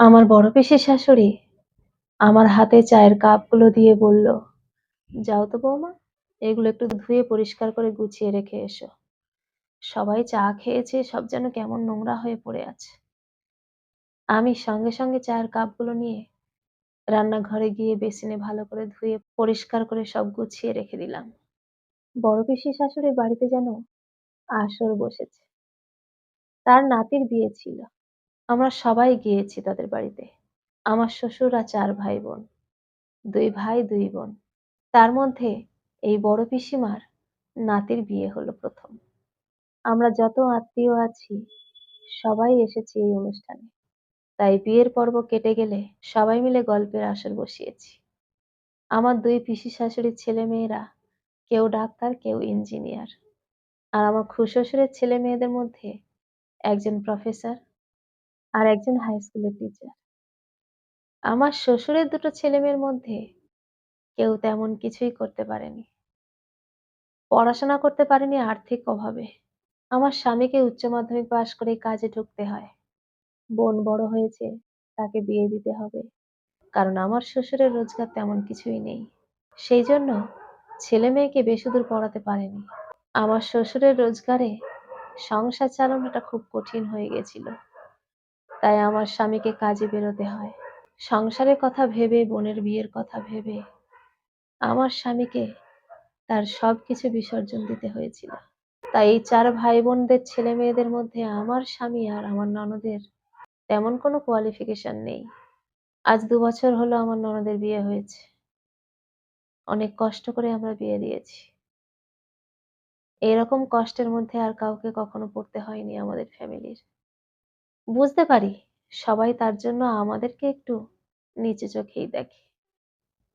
আমার বড় পিসির শাশুড়ি আমার হাতে চায়ের কাপগুলো দিয়ে বলল, "যাও তো বৌমা, এগুলো একটু ধুয়ে পরিষ্কার করে গুছিয়ে রেখে এসো। সবাই চা খেয়েছে, সব যেন কেমন নোংরা হয়ে পড়ে আছে।" আমি সঙ্গে সঙ্গে চায়ের কাপগুলো নিয়ে রান্নাঘরে গিয়ে বেসিনে ভালো করে ধুয়ে পরিষ্কার করে সব গুছিয়ে রেখে দিলাম। বড় পিসির শাশুড়ির বাড়িতে যেন আসর বসেছে। তার নাতির বিয়ে ছিল। আমরা সবাই গিয়েছি তাদের বাড়িতে। আমার শ্বশুর আর চার ভাই বোন। দুই ভাই, দুই বোন। তার মধ্যে এই বড় পিসিমার নাতির বিয়ে হলো প্রথম। আমরা যত আত্মীয় আছি, সবাই এসেছি এই অনুষ্ঠানে। তাই বিয়ের পর্ব কেটে গেলে সবাই মিলে গল্পের আসর বসিয়েছি। আমার দুই পিসি শাশুড়ির ছেলে মেয়েরা কেউ ডাক্তার, কেউ ইঞ্জিনিয়ার। আর আমার খুড়শ্বশুরের ছেলে মেয়েদের মধ্যে একজন প্রফেসর আর একজন হাই স্কুলের টিচার। আমার শ্বশুরের দুটো ছেলেমেয়ের মধ্যে কেউ তেমন কিছুই করতে পারেনি। পড়াশোনা করতে পারেনি আর্থিক অভাবে। আমার স্বামীকে উচ্চ মাধ্যমিক পাশ করেই কাজে ঢুকতে হয়। বোন বড় হয়েছে, তাকে বিয়ে দিতে হবে। কারণ আমার শ্বশুরের রোজগার তেমন কিছুই নেই। সেই জন্য ছেলে মেয়েকে বেশিদূর পড়াতে পারেনি। আমার শ্বশুরের রোজগারে সংসার চালানোটা খুব কঠিন হয়ে গেছিল। তাই আমার স্বামীকে কাজে বেরোতে হয়। সংসারের কথা ভেবে, বোনের বিয়ের কথা ভেবে আমার স্বামীকে তার সবকিছু বিসর্জন দিতে হয়েছিল। তাই এই চার ভাই বোনদের ছেলে মেয়েদের মধ্যে আমার স্বামী আর আমার ননদের তেমন কোনো কোয়ালিফিকেশন নেই। আজ দু বছর হলো আমার ননদের বিয়ে হয়েছে। অনেক কষ্ট করে আমরা বিয়ে দিয়েছি। এরকম কষ্টের মধ্যে আর কাউকে কখনো পড়তে হয়নি আমাদের ফ্যামিলির। বুঝতে পারি, সবাই তার জন্য আমাদেরকে একটু নিচু চোখেই দেখে।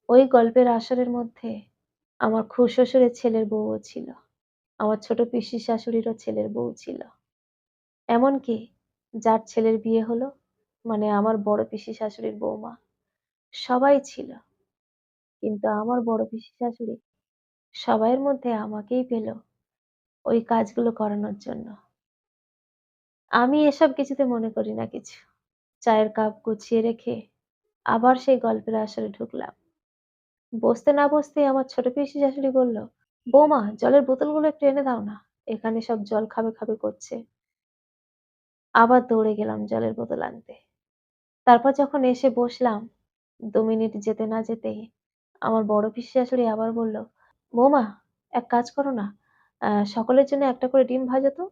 ওই গল্পের আসরের মধ্যে আমার খুড়শ্বশুরের ছেলের বউও ছিল। আমার ছোট পিসির শাশুড়িরও ছেলের বউ ছিল। এমনকি যার ছেলের বিয়ে হলো মানে আমার বড় পিসি শাশুড়ির বৌমা সবাই ছিল। কিন্তু আমার বড় পিসি শাশুড়ি সবাইয়ের মধ্যে আমাকেই পেল ওই কাজগুলো করানোর জন্য। আমি এসব কিছুতে মনে করি না কিছু। চায়ের কাপ গুছিয়ে রেখে আবার সেই গল্পের আসরে ঢুকলাম। বসতে না বসতে আমার ছোট পিসি শাশুড়ি বলল, "বৌমা জলের বোতলগুলো একটু এনে দাও না। এখানে সব জল খাবে খাবে করছে।" আবার দৌড়ে গেলাম জলের বোতল আনতে। তারপর যখন এসে বসলাম, দু মিনিট যেতে না যেতেই আমার বড় পিসি শাশুড়ি আবার বলল, "বৌমা এক কাজ করো না, সকলের জন্য একটা করে ডিম ভাজো তো।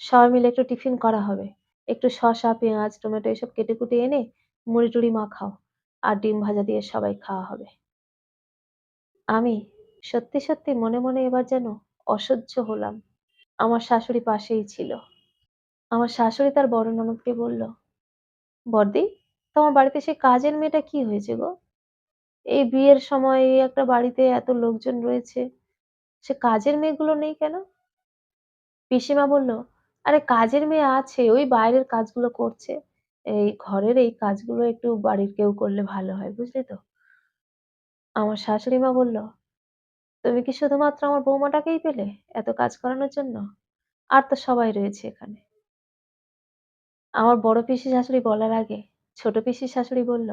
সবাই মিলে একটু টিফিন করা হবে। একটু শসা, পেঁয়াজ, টমেটো এসব কেটে কুটে এনে মুড়ি টুড়ি মাখাও আর ডিম ভাজা দিয়ে সবাই খাওয়া হবে।" আমি সত্যি সত্যি মনে মনে এবার যেন অসহ্য হলাম। আমার শাশুড়ি পাশেই ছিল। আমার শাশুড়ি তার বড় ননদকে বলল, "বড়দি, তোমার বাড়িতে সে কাজের মেয়েটা কি হয়েছে গো? এই বিয়ের সময় এই একটা বাড়িতে এত লোকজন রয়েছে, সে কাজের মেয়েগুলো নেই কেন?" পিসিমা বলল, "আরে কাজের মেয়ে আছে, ওই বাইরের কাজগুলো করছে। এই ঘরের এই কাজগুলো একটু বাড়ির কেউ করলে ভালো হয়, বুঝলি তো?" আমার শাশুড়ি মা বলল, "তুমি কি শুধুমাত্র আমার বৌমাটাকেই পেলে এত কাজ করানোর জন্য? আর তো সবাই রয়েছে এখানে।" আমার বড় পিসি শাশুড়ি বলার আগে ছোট পিসির শাশুড়ি বলল,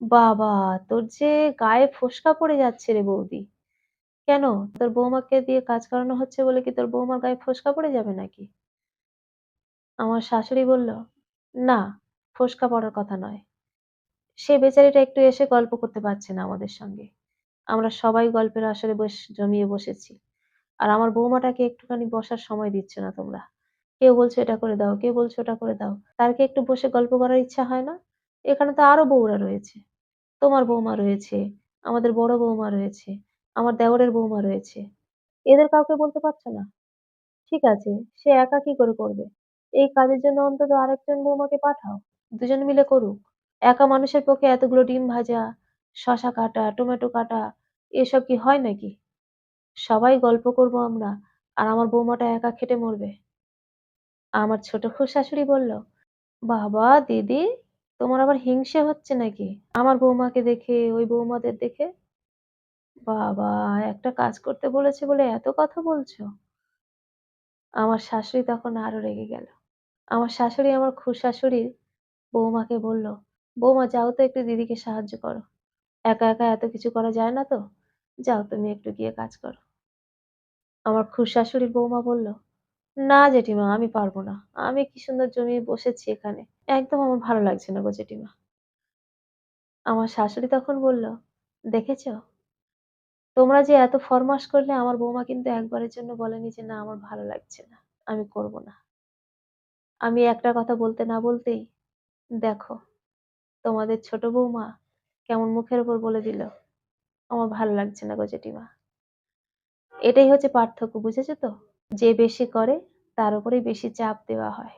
"বাবা তোর যে গায়ে ফোস্কা পড়ে যাচ্ছে রে বৌদি। কেন তোর বৌমাকে দিয়ে কাজ করানো হচ্ছে বলে কি তোর বৌমার গায়ে ফোস্কা পড়ে যাবে নাকি?" আমার শাশুড়ি বলল, "না, ফোস্কা পড়ার কথা নয়। সে বেচারিটা একটু এসে গল্প করতে পারছে না আমাদের সঙ্গে। আমরা সবাই গল্পের আসরে বেশ জমিয়ে বসেছি। আর আমার বৌমাটাকে একটুখানি বসার সময় দিচ্ছ না তোমরা। কেউ বলছো এটা করে দাও, কেউ বলছো ওটা করে দাও। তার কি একটু বসে গল্প করার ইচ্ছা হয় না? এখানে তো আরও বউরা রয়েছে। তোমার বৌমা রয়েছে, আমাদের বড় বৌমা রয়েছে, আমার দেওরের বৌমা রয়েছে। এদের কাউকে বলতে পারছ না? ঠিক আছে, সে একা কি করে করবে? এই কাজের জন্য অন্তত আরেকজন বৌমাকে পাঠাও। দুজন মিলে করুক। একা মানুষের পক্ষে এতগুলো ডিম ভাজা, শসা কাটা, টমেটো কাটা এসব কি হয় নাকি? সবাই গল্প করব আমরা আর আমার বৌমাটা একা খেটে মরবে। আমার ছোট খুড়শাশুড়ি বলল, বাবা দিদি তোমার আবার হিংসে হচ্ছে নাকি আমার বৌমাকে দেখে ওই বৌমাদের দেখে? বাবা একটা কাজ করতে বলেছে বলে এত কথা বলছো? আমার শাশুড়ি তখন আরও রেগে গেল। আমার শাশুড়ি আমার খুড়শাশুড়ির বৌমাকে বলল, বৌমা যাও তো একটু দিদিকে সাহায্য করো। একা একা এত কিছু করা যায় না তো, যাও তুমি একটু গিয়ে কাজ করো। আমার খুড়শাশুড়ির বৌমা বলল, না জেঠিমা আমি পারব না। আমি কি সুন্দর জমিয়ে বসেছি এখানে। একদম আমার ভালো লাগছে না গো জেঠিমা। আমার শাশুড়ি তখন বলল, দেখেছ তোমরা যে এত ফরমাস করলে আমার বৌমা কিন্তু একবারের জন্য বলেনি যে না আমার ভালো লাগছে না আমি করব না আমি একটা কথা বলতে না বলতেই, দেখো, তোমাদের ছোট বৌমা কেমন মুখের উপর বলে দিল, আমার ভালো লাগছে না গো জেঠিমা। এটাই হচ্ছে পার্থক্য, বুঝেছ তো? যে বেশি করে, তার উপরেই বেশি চাপ দেওয়া হয়।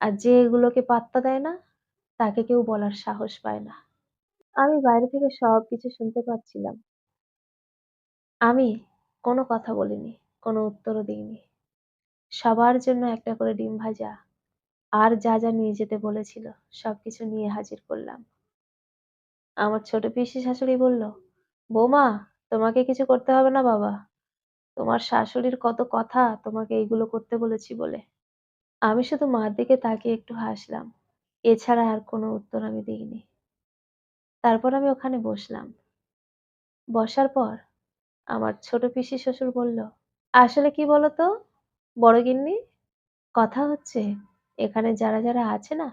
আর যে এগুলোকে পাত্তা দেয় না, তাকে কেউ বলার সাহস পায় না। আমি বাইরে থেকে সব কিছু শুনতে পাচ্ছিলাম। আমি কোনো কথা বলিনি, কোনো উত্তরও দিইনি। সবার জন্য একটা করে ডিম ভাজা আর যা যা নিয়ে যেতে বলেছিল, সবকিছু নিয়ে হাজির করলাম। আমার ছোট পিসি শাশুড়ি বলল, বৌমা, তোমাকে কিছু করতে হবে না বাবা। তোমার শাশুড়ির কত কথা তোমাকে এইগুলো করতে বলেছি বলে। আমি শুধু মার দিকে তাকিয়ে একটু হাসলাম। এছাড়া আর কোনো উত্তর আমি দিইনি। তারপর আমি ওখানে বসলাম। বসার পর আমার ছোট পিসি শ্বশুর বলল, আসলে কি বলতো? বড় গিন্নি, কথা হচ্ছে এখানে যারা যারা আছে না,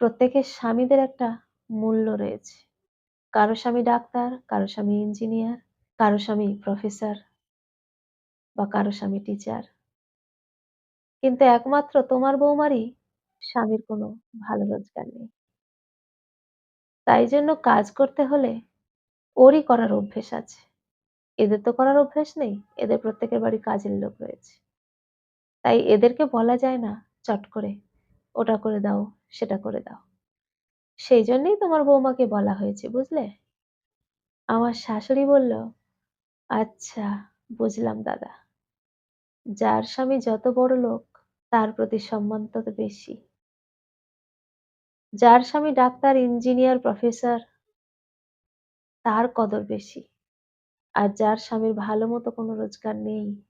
প্রত্যেকের স্বামীদের একটা মূল্য রয়েছে। কারও স্বামী ডাক্তার, কারও স্বামী ইঞ্জিনিয়ার, কারও স্বামী প্রফেসর বা কারও স্বামী টিচার। কিন্তু একমাত্র তোমার বৌমারই স্বামীর কোনো ভালো রোজগার নেই। তাই জন্য কাজ করতে হলে ওরই করার অভ্যেস আছে। এদের তো করার অভ্যেস নেই, এদের প্রত্যেকের বাড়ি কাজের লোক রয়েছে। তাই এদেরকে বলা যায় না, চট করে। ওটা করে দাও, সেটা করে দাও। সেই জন্যই তোমার বৌমাকে বলা হয়েছে, বুঝলে? আমার শাশুড়ি বলল আচ্ছা বুঝলাম দাদা। যার স্বামী যত বড় লোক, তার প্রতি সম্মান তত বেশি। যার স্বামী ডাক্তার, ইঞ্জিনিয়ার, প্রফেসর, তার কদর বেশি। আর যার স্বামীর ভালো মতো কোনো রোজগার নেই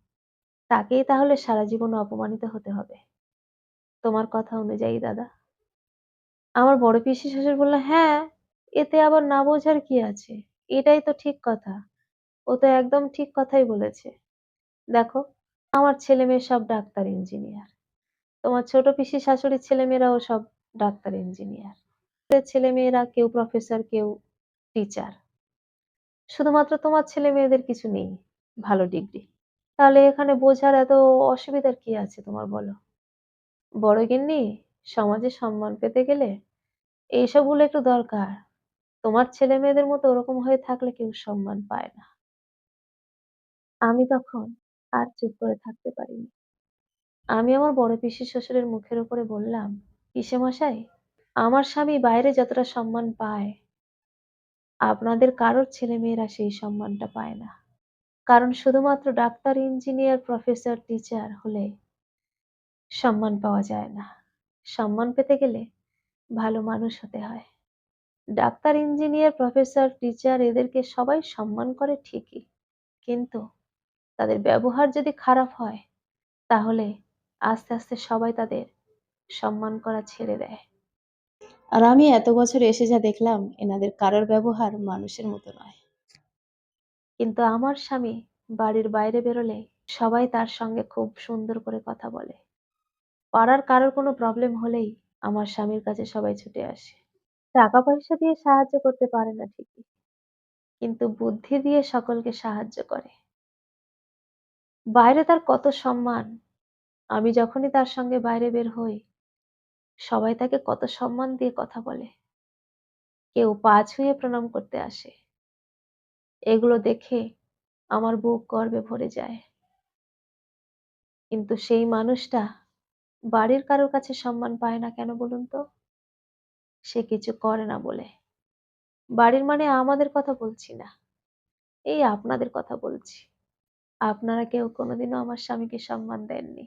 তাকেই তাহলে সারা জীবন অপমানিত হতে হবে। তোমার কথা অনুযায়ী, দাদা। আমার বড় পিসি শ্বশুর বলল হ্যাঁ এতে আবার না বোঝার কি আছে? এটাই তো ঠিক কথা। ও তো একদম ঠিক কথাই বলেছে। দেখো, আমার ছেলে মেয়ে সব ডাক্তার ইঞ্জিনিয়ার। তোমার ছোট পিসি শাশুড়ির ছেলে মেয়েরাও সব ডাক্তার ইঞ্জিনিয়ার। ছেলে মেয়েরা কেউ প্রফেসর, কেউ টিচার। শুধুমাত্র তোমার ছেলে মেয়েদের কিছু নেই। ভালো ডিগ্রি। তাহলে এখানে বোঝার এত অসুবিধার কি আছে তোমার বলো? বড় গিন্নি, সমাজে সম্মান পেতে গেলে এইসবগুলো একটু দরকার। তোমার ছেলে মেয়েদের মতো ওরকম হয়ে থাকলে কেউ সম্মান পায় না। আমি তখন আর চুপ করে থাকতে পারিনি। আমি আমার বড় পিসি শ্বশুরের মুখের উপরে বললাম, পিসে মশাই, আমার স্বামী বাইরে যতটা সম্মান পায়, আপনাদের কারোর ছেলে মেয়েরা সেই সম্মানটা পায় না। কারণ শুধুমাত্র ডাক্তার, ইঞ্জিনিয়ার, প্রফেসর, টিচার হলে সম্মান পাওয়া যায় না। সম্মান পেতে গেলে ভালো মানুষ হতে হয়। ডাক্তার, ইঞ্জিনিয়ার, প্রফেসর, টিচার এদেরকে সবাই সম্মান করে ঠিকই। কিন্তু তাদের ব্যবহার যদি খারাপ হয়, তাহলে আস্তে আস্তে সবাই তাদের সম্মান করা ছেড়ে দেয়। আর আমি এত বছর এসে যা দেখলাম, এনাদের কারোর ব্যবহার মানুষের মতো নয়। কিন্তু আমার স্বামী বাড়ির বাইরে বেরোলে সবাই তার সঙ্গে খুব সুন্দর করে কথা বলে। পাড়ার কারোর কোনো প্রবলেম হলেই আমার স্বামীর কাছে সবাই ছুটে আসে। টাকা পয়সা দিয়ে সাহায্য করতে পারে না ঠিকই, কিন্তু বুদ্ধি দিয়ে সকলকে সাহায্য করে। বাইরে তার কত সম্মান, আমি যখনই তার সঙ্গে বাইরে বের হই, সবাই তাকে কত সম্মান দিয়ে কথা বলে। কেউ পা ছুঁয়ে প্রণাম করতে আসে। এগুলো দেখে আমার বুক গর্বে ভরে যায়। কিন্তু সেই মানুষটা বাড়ির কারোর কাছে সম্মান পায় না কেন বলুন তো? সে কিছু করে না বলে। বাড়ির মানে আমাদের কথা বলছি না। এই আপনাদের কথা বলছি। আপনারা কেউ কোনোদিনও আমার স্বামীকে সম্মান দেননি।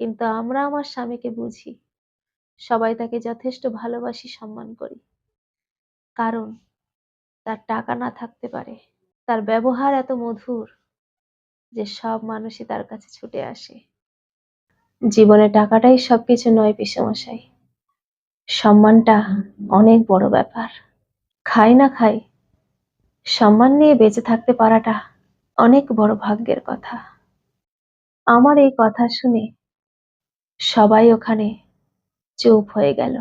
কিন্তু আমরা আমার স্বামীকে বুঝি। সবাই তাকে যথেষ্ট ভালোবাসি, সম্মান করি। কারণ তার টাকা না থাকতে পারে। তার ব্যবহার এত মধুর যে সব মানুষই তার কাছে ছুটে আসে। জীবনে টাকাটাই সবকিছু নয় পিসমশাই। সম্মানটা অনেক বড় ব্যাপার। খাই না খাই, সম্মান নিয়ে বেঁচে থাকতে পারাটা অনেক বড় ভাগ্যের কথা। আমার এই কথা শুনে সবাই ওখানে চুপ হয়ে গেল।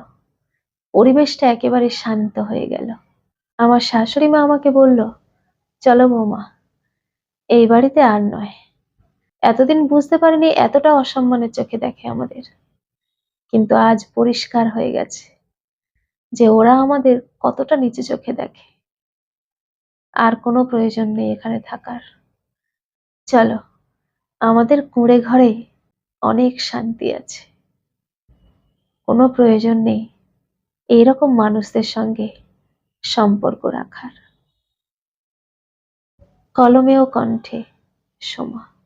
পরিবেশটা একেবারে শান্ত হয়ে গেল। আমার শাশুড়ি মা আমাকে বলল, চলো বৌমা, এই বাড়িতে আর নয়। এতদিন বুঝতে পারিনি এতটা অসম্মানের চোখে দেখে আমাদের। কিন্তু আজ পরিষ্কার হয়ে গেছে যে ওরা আমাদের কতটা নিচে চোখে দেখে। আর কোনো প্রয়োজন নেই এখানে থাকার। চলো, আমাদের কুঁড়ে ঘরে অনেক শান্তি আছে। কোনো প্রয়োজন নেই। এইরকম মানুষদের সঙ্গে সম্পর্ক রাখার। কলমে ও কণ্ঠে সোমা।